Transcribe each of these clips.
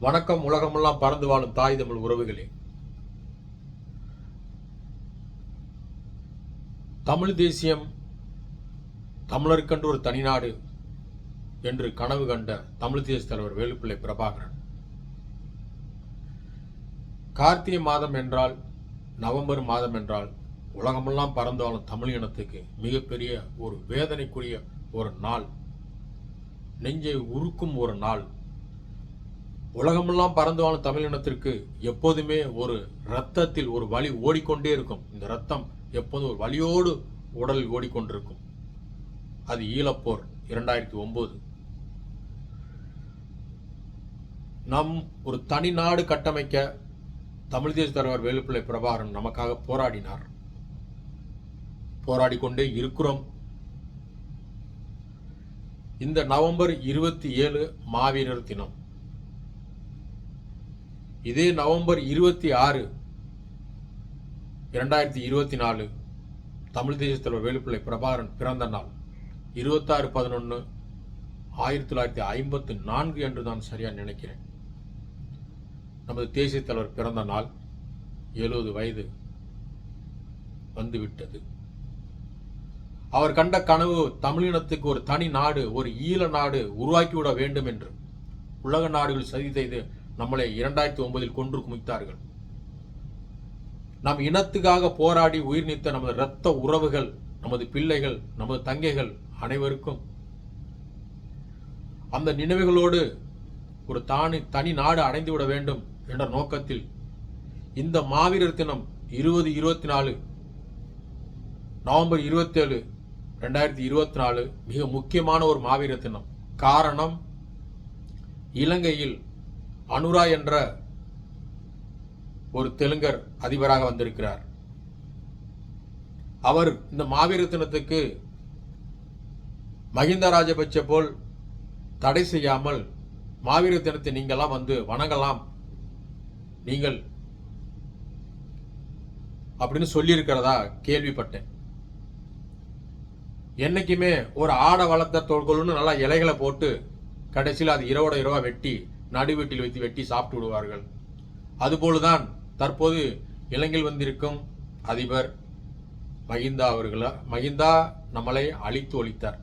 வணக்கம் உலகமெல்லாம் பறந்து வாழும் தாய் தமிழ் உறவுகளே. தமிழ் தேசியம் தமிழருக்கென்று ஒரு தனிநாடு என்று கனவு கண்ட தமிழ் தேசிய தலைவர் வேலுப்பிள்ளை பிரபாகரன். கார்த்திகை மாதம் என்றால் நவம்பர் மாதம் என்றால் உலகமெல்லாம் பறந்து வாழும் தமிழ் இனத்துக்கு மிகப்பெரிய ஒரு வேதனைக்குரிய ஒரு நாள். நெஞ்சை உருக்கும் ஒரு நாள். உலகமெல்லாம் பறந்து வாழும் தமிழ் இனத்திற்கு எப்போதுமே ஒரு ரத்தத்தில் ஒரு வலி ஓடிக்கொண்டே இருக்கும். இந்த ரத்தம் எப்போதும் ஒரு வலியோடு உடலில் ஓடிக்கொண்டிருக்கும். அது ஈழப்போர் இரண்டாயிரத்தி ஒன்பது நம் ஒரு தனி நாடு கட்டமைக்க தமிழ் தேச தலைவர் வேலுப்பிள்ளை பிரபாகரன் நமக்காக போராடினார். போராடி கொண்டே இருக்கிறோம். இந்த நவம்பர் இருபத்தி ஏழு மாவீரர் தினம். இதே நவம்பர் இருபத்தி ஆறு இரண்டாயிரத்தி இருபத்தி நாலு தமிழ் தேசிய தலைவர் வேலுப்பிள்ளை பிரபாகரன் பிறந்த நாள். இருபத்தாறு பதினொன்று ஆயிரத்தி தொள்ளாயிரத்தி ஐம்பத்து நான்கு என்று நான் சரியா நினைக்கிறேன். நமது தேசிய தலைவர் பிறந்த நாள் எழுபது வயது வந்துவிட்டது. அவர் கண்ட கனவு தமிழினத்துக்கு ஒரு தனி நாடு ஒரு ஈழ நாடு உருவாக்கிவிட வேண்டும் என்று உலக நாடுகள் சதி செய்து நம்மளை இரண்டாயிரத்தி ஒன்பதில் கொன்று குமித்தார்கள். நம் இனத்துக்காக போராடி உயிர் நீத்த நமது இரத்த உறவுகள் நமது பிள்ளைகள் நமது தங்கைகள் அனைவருக்கும் அந்த நினைவுகளோடு ஒரு தானி தனி நாடு அடைந்து விட வேண்டும் என்ற நோக்கத்தில் இந்த மாவீரர் தினம் இருபது இருபத்தி நாலு நவம்பர் இருபத்தேழு ரெண்டாயிரத்தி இருபத்தி நாலு மிக முக்கியமான ஒரு மாவீரர் தினம். காரணம் இலங்கையில் அனுரா என்ற ஒரு தெலுங்கர் அதிபராக வந்திருக்கிறார். அவர் இந்த மாவீர தினத்துக்கு மகிந்த ராஜபட்ச போல் தடை செய்யாமல் மாவீர தினத்தை நீங்கெல்லாம் வந்து வணங்கலாம் நீங்கள் அப்படின்னு சொல்லியிருக்கிறதா கேள்விப்பட்டேன். என்னைக்குமே ஒரு ஆடை வளர்த்த தோள்கொள்னு நல்லா இலைகளை போட்டு கடைசியில் அது இரவோட இரவா வெட்டி நடுவீட்டில் வைத்து வெட்டி சாப்பிட்டு விடுவார்கள் அதுபோலதான் தற்போது இலங்கையில் வந்திருக்கும் அதிபர் மகிந்தா அவர்களா மகிந்தா நம்மளை அழித்து ஒழித்தார்.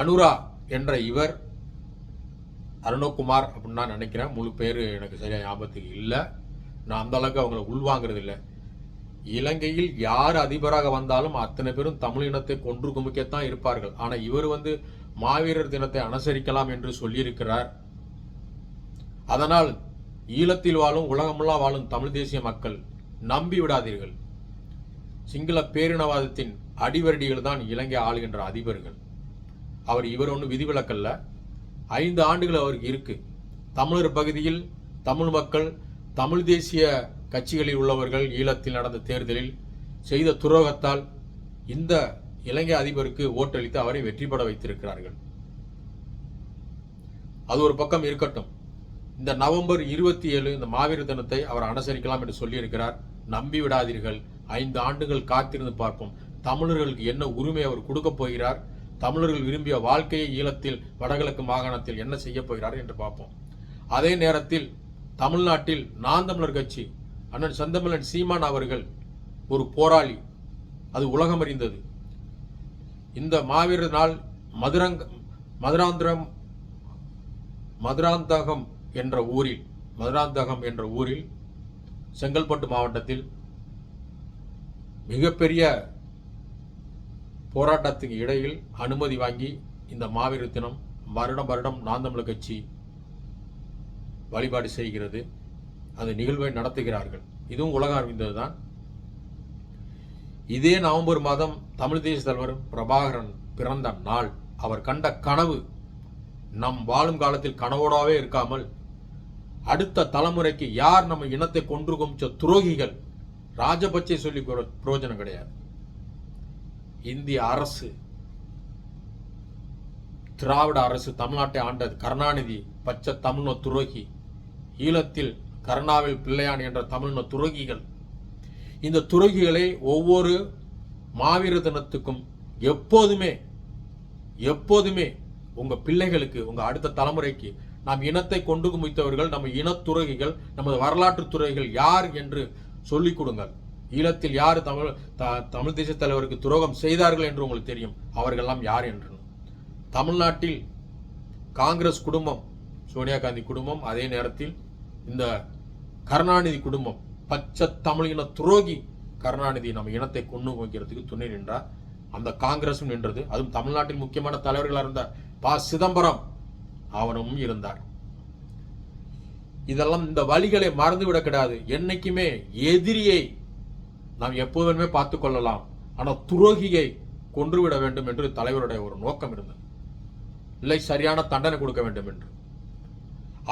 அனுரா என்ற இவர் அருணகுமார் அப்படின்னு நான் நினைக்கிறேன். முழு பேர் எனக்கு சரியாக ஞாபகத்துக்கு இல்லை. நான் அந்த அளவுக்கு அவங்களை உள்வாங்கிறது இல்லை. இலங்கையில் யார் அதிபராக வந்தாலும் அத்தனை பேரும் தமிழ் இனத்தை கொன்று குமிக்கத்தான் இருப்பார்கள். ஆனால் இவர் வந்து மாவீரர் தினத்தை அனுசரிக்கலாம் என்று சொல்லியிருக்கிறார். அதனால் ஈழத்தில் வாழும் உலகமெல்லாம் வாழும் தமிழ் தேசிய மக்கள் நம்பி விடாதீர்கள். சிங்கள பேரினவாதத்தின் அடிவரடிகள் தான் இலங்கை ஆளுகின்ற அதிபர்கள். அவர் இவர் ஒன்றும் விதிவிலக்கல்ல. ஐந்து ஆண்டுகள் அவருக்கு இருக்கு. தமிழர் பகுதியில் தமிழ் மக்கள் தமிழ் தேசிய கட்சிகளில் உள்ளவர்கள் ஈழத்தில் நடந்த தேர்தலில் செய்த துரோகத்தால் இந்த இலங்கை அதிபருக்கு ஓட்டளித்து அவரை வெற்றி பெற வைத்திருக்கிறார்கள். அது ஒரு பக்கம் இருக்கட்டும். இந்த நவம்பர் இருபத்தி ஏழு இந்த மாவீர தினத்தை அவர் அனுசரிக்கலாம் என்று சொல்லியிருக்கிறார். நம்பி விடாதீர்கள். ஐந்து ஆண்டுகள் காத்திருந்து பார்ப்போம். தமிழர்களுக்கு என்ன உரிமை அவர் கொடுக்க போகிறார்? தமிழர்கள் விரும்பிய வாழ்க்கையை ஈழத்தில் வடகிழக்கு மாகாணத்தில் என்ன செய்ய போகிறார் என்று பார்ப்போம். அதே நேரத்தில் தமிழ்நாட்டில் நான் தமிழர் கட்சி அண்ணன் செந்தமிழன் சீமான் அவர்கள் ஒரு போராளி. அது உலகம் அறிந்தது இந்த மாவீர நாள் மதுரங் மதுராந்திரம் மதுராந்தகம் என்ற ஊரில் மதுராந்தகம் என்ற ஊரில் செங்கல்பட்டு மாவட்டத்தில் மிகப்பெரிய போராட்டத்துக்கு இடையில் அனுமதி வாங்கி இந்த மாவீர தினம் வருடம் வருடம் நாந்தமிழ் கட்சி வழிபாடு செய்கிறது. அந்த நிகழ்வை நடத்துகிறார்கள். இதுவும் உலகம் அறிந்ததுதான் இதே நவம்பர் மாதம் தமிழ் தேசிய தலைவர் பிரபாகரன் பிறந்த நாள். அவர் கண்ட கனவு நம் வாழும் காலத்தில் கனவோடாவே இருக்காமல் அடுத்த தலைமுறைக்கு யார் நம்ம இனத்தை கொன்று குமிச்ச துரோகிகள்? ராஜபட்சே சொல்லி பிர- பிரயோஜனம் கிடையாது. இந்திய அரசு திராவிட அரசு தமிழ்நாட்டை ஆண்டது. கருணாநிதி பச்சை தமிழ்ன துரோகி. ஈழத்தில் கருணாவில் பிள்ளையான் என்ற தமிழ்ன துரோகிகள். இந்த துறவிகளை ஒவ்வொரு மாவீர தினத்துக்கும் எப்போதுமே எப்போதுமே உங்கள் பிள்ளைகளுக்கு உங்கள் அடுத்த தலைமுறைக்கு நாம் இனத்தை கொண்டு குமித்தவர்கள் நம்ம இனத்துறகிகள் நமது வரலாற்று துறைகள் யார் என்று சொல்லிக் கொடுங்கள். ஈழத்தில் யார் தமிழ் த- தமிழ் தேச தலைவருக்கு துரோகம் செய்தார்கள் என்று உங்களுக்கு தெரியும். அவர்கள்லாம் யார் என்று. தமிழ்நாட்டில் காங்கிரஸ் குடும்பம் சோனியா காந்தி குடும்பம் அதே நேரத்தில் இந்த கருணாநிதி குடும்பம் பச்சை தமிழின துரோகி கருணாநிதி நம்ம இனத்தை கொண்டு வைக்கிறதுக்கு துணை நின்றார் அந்த காங்கிரசும் நின்றது. அதுவும் தமிழ்நாட்டில் முக்கியமான தலைவர்களாக இருந்த ப. சிதம்பரம் அவனும் இருந்தார். இதெல்லாம் இந்த வழிகளை மறந்துவிட கிடையாது. என்னைக்குமே எதிரியை நாம் எப்போதுமே பார்த்து கொள்ளலாம். ஆனால் துரோகியை கொன்றுவிட வேண்டும் என்று தலைவருடைய ஒரு நோக்கம் இருந்தது. இல்லை சரியான தண்டனை கொடுக்க வேண்டும் என்று.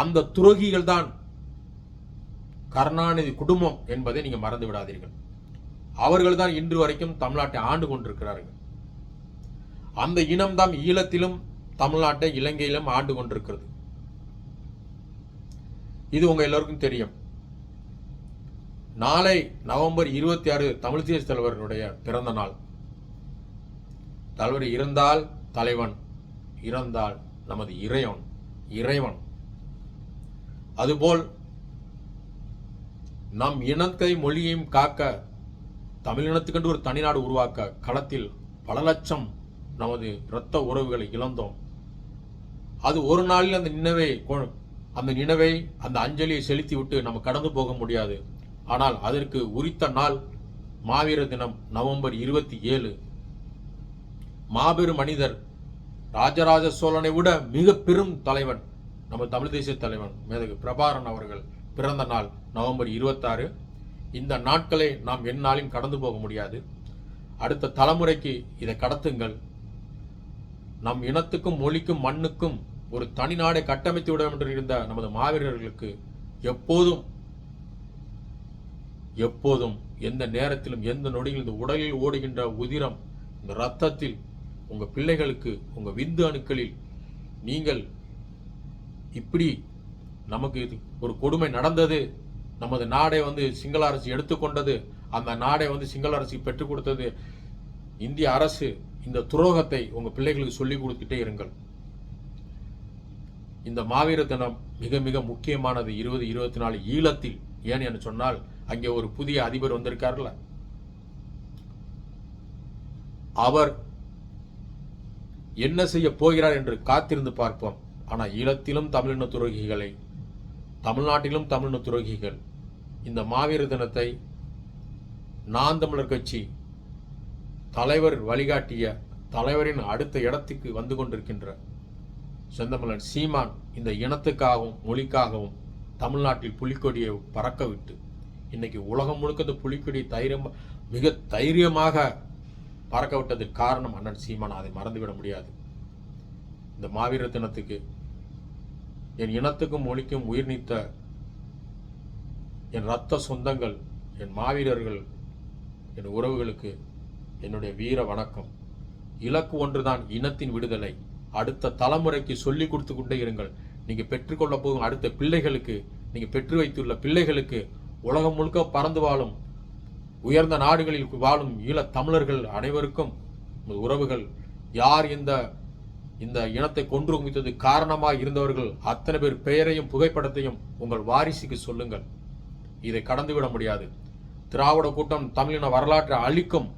அந்த துரோகிகள் தான் கருணாநிதி குடும்பம் என்பதை நீங்க மறந்து விடாதீர்கள். அவர்கள் தான் இன்று வரைக்கும் தமிழ்நாட்டை ஆண்டு கொண்டிருக்கிறார்கள். அந்த இனம்தான் ஈழத்திலும் தமிழ்நாட்டை இலங்கையிலும் ஆண்டு கொண்டிருக்கிறது. இது உங்க எல்லாருக்கும் தெரியும். நாளை நவம்பர் இருபத்தி ஆறு தமிழ் தேசிய தலைவர்களுடைய பிறந்த நாள். தலைவர் இருந்தால் தலைவன் இறந்தால் நமது இறைவன் இறைவன். அதுபோல் நம் இனத்தை மொழியையும் காக்க தமிழினத்துக்கென்று ஒரு தனிநாடு உருவாக்க களத்தில் பல லட்சம் நமது இரத்த உறவுகளை இழந்தோம். அது ஒரு நாளில் அந்த நினைவை கொ- அந்த நினைவை அந்த அஞ்சலியை செலுத்தி விட்டு நம்ம கடந்து போக முடியாது. ஆனால் அதற்கு உரித்த நாள் மாவீர தினம் நவம்பர் இருபத்தி ஏழு. மாபெரும் மனிதர் ராஜராஜ சோழனை விட மிக பெரும் தலைவன் நம்ம தமிழ் தேசிய தலைவன் மேதகு பிரபாரன் அவர்கள். பிறந்த நாள் நவம்பர் இருபத்தாறு. இந்த நாட்களை நாம் எந்நாளையும் கடந்து போக முடியாது. அடுத்த தலைமுறைக்கு இதை கடத்துங்கள். நம் இனத்துக்கும் மொழிக்கும் மண்ணுக்கும் ஒரு தனி நாடை கட்டமைத்து விட வேண்டும் இருந்த நமது மாவீரர்களுக்கு எப்போதும் எப்போதும் எந்த நேரத்திலும் எந்த நொடியில் இந்த உடலில் ஓடுகின்ற உதிரம் இந்த ரத்தத்தில் உங்கள் பிள்ளைகளுக்கு உங்கள் விந்து அணுக்களில் நீங்கள் இப்படி நமக்கு இது ஒரு கொடுமை நடந்தது. நமது நாடை வந்து சிங்கள அரசு எடுத்துக்கொண்டது அந்த நாடை வந்து சிங்கள அரசுக்கு பெற்றுக் கொடுத்தது. இந்திய அரசு இந்த துரோகத்தை உங்க பிள்ளைகளுக்கு சொல்லிக் கொடுத்துட்டே இருங்கள். இந்த மாவீர தினம் மிக மிக முக்கியமானது. இருபது இருபத்தி நாலு ஈழத்தில். ஏன் என்று சொன்னால் அங்கே ஒரு புதிய அதிபர் வந்திருக்கார்ல. அவர் என்ன செய்ய போகிறார் என்று காத்திருந்து பார்ப்போம். ஆனால் ஈழத்திலும் தமிழின துரோகிகளை தமிழ்நாட்டிலும் தமிழ் துரோகிகள். இந்த மாவீர தினத்தை நான் தமிழர் கட்சி தலைவர் வழிகாட்டிய தலைவரின் அடுத்த இடத்துக்கு வந்து கொண்டிருக்கின்ற செந்தமிழன் சீமான் இந்த இனத்துக்காகவும் மொழிக்காகவும் தமிழ்நாட்டில் புலிக்கொடியை பறக்க விட்டு இன்னைக்கு உலகம் முழுக்க இந்த புலிக்கொடி தைரியம் மிக தைரியமாக பறக்க விட்டதற்கு காரணம் அண்ணன் சீமான். அதை மறந்துவிட முடியாது. இந்த மாவீர தினத்துக்கு என் இனத்துக்கும் மொழிக்கும் உயிர் நீத்த என் ரத்த சொந்தங்கள் என் மாவீரர்கள் என் உறவுகளுக்கு என்னுடைய வீர வணக்கம். இலக்கு ஒன்றுதான் இனத்தின் விடுதலை. அடுத்த தலைமுறைக்கு சொல்லிக் கொடுத்து கொண்டே இருங்கள். நீங்கள் பெற்றுக்கொள்ள போகும் அடுத்த பிள்ளைகளுக்கு நீங்கள் பெற்று வைத்துள்ள பிள்ளைகளுக்கு உலகம் முழுக்க பறந்து வாழும் உயர்ந்த நாடுகளில் வாழும் ஈழத் தமிழர்கள் அனைவருக்கும் உறவுகள். யார் இந்த இந்த இனத்தை கொன்று குமித்தது காரணமாக இருந்தவர்கள் அத்தனை பேர் பெயரையும் புகைப்படத்தையும் உங்கள் வாரிசுக்கு சொல்லுங்கள். இதை கடந்துவிட முடியாது. திராவிட கூட்டம் தமிழின வரலாற்றை அழிக்கும்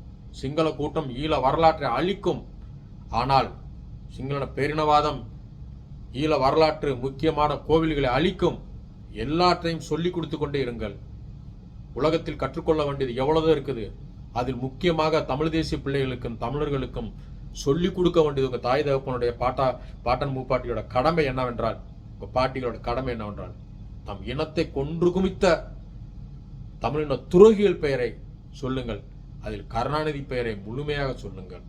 சிங்கள கூட்டம் ஈழ வரலாற்றை அழிக்கும். ஆனால் சிங்கள பேரினவாதம் ஈழ வரலாற்று முக்கியமான கோவில்களை அழிக்கும். எல்லாற்றையும் சொல்லிக் கொடுத்து கொண்டே இருங்கள். உலகத்தில் கற்றுக்கொள்ள வேண்டியது எவ்வளவு இருக்குது. அதில் முக்கியமாக தமிழ் தேசிய பிள்ளைகளுக்கும் தமிழர்களுக்கும் சொல்லிக் கொடுக்க வேண்டியது உங்கள் தாய் தகப்பனுடைய பாட்டா பாட்டன் மூப்பாட்டியோட கடமை என்னவென்றால் உங்கள் பாட்டிகளோட கடமை என்னவென்றால் தம் இனத்தை கொன்று குமித்த தமிழின துரோகிகள் பெயரை சொல்லுங்கள். அதில் கருணாநிதி பெயரை முழுமையாக சொல்லுங்கள்.